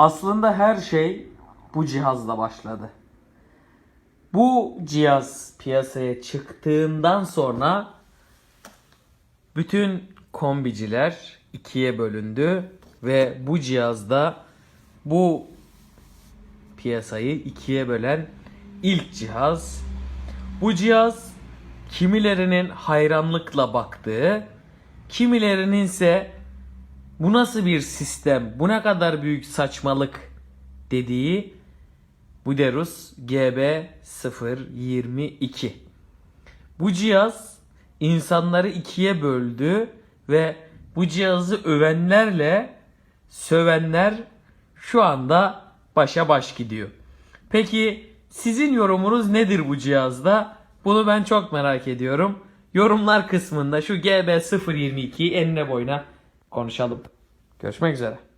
Aslında her şey bu cihazla başladı. Bu cihaz piyasaya çıktığından sonra bütün kombiciler ikiye bölündü ve bu cihazda bu piyasayı ikiye bölen ilk cihaz. Bu cihaz kimilerinin hayranlıkla baktığı, kimilerinin ise bu nasıl bir sistem, bu ne kadar büyük saçmalık dediği Buderus GB022. Bu cihaz insanları ikiye böldü ve bu cihazı övenlerle sövenler şu anda başa baş gidiyor. Peki sizin yorumunuz nedir bu cihazda? Bunu ben çok merak ediyorum. Yorumlar kısmında şu GB022 enine boyuna konuşalım. Görüşmek üzere.